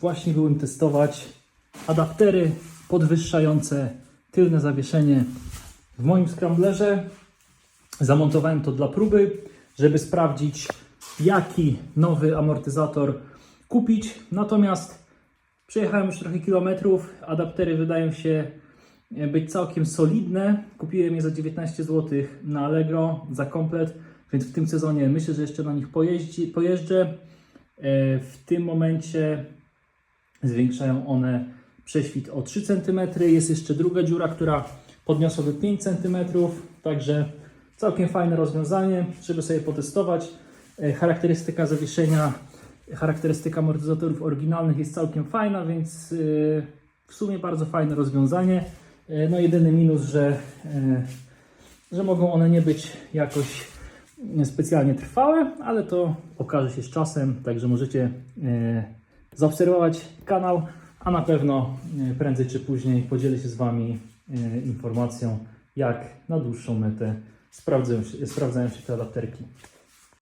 Właśnie byłem testować adaptery podwyższające tylne zawieszenie w moim scramblerze. Zamontowałem to dla próby, żeby sprawdzić jaki nowy amortyzator kupić. Natomiast przejechałem już trochę kilometrów, adaptery wydają się e, być całkiem solidne. Kupiłem je za 19 zł na Allegro za komplet, więc w tym sezonie myślę, że jeszcze na nich pojeździ, pojeżdżę. E, W tym momencie zwiększają one prześwit o 3 cm. Jest jeszcze druga dziura, która podniosła do 5 cm, także całkiem fajne rozwiązanie, żeby sobie potestować. E, Charakterystyka zawieszenia, charakterystyka amortyzatorów oryginalnych jest całkiem fajna, więc e, w sumie bardzo fajne rozwiązanie. No jedyny minus, że, że mogą one nie być jakoś specjalnie trwałe, ale to okaże się z czasem, także możecie e, zaobserwować kanał, a na pewno e, prędzej czy później podzielę się z Wami e, informacją, jak na dłuższą metę sprawdzają się, sprawdzają się te adapterki.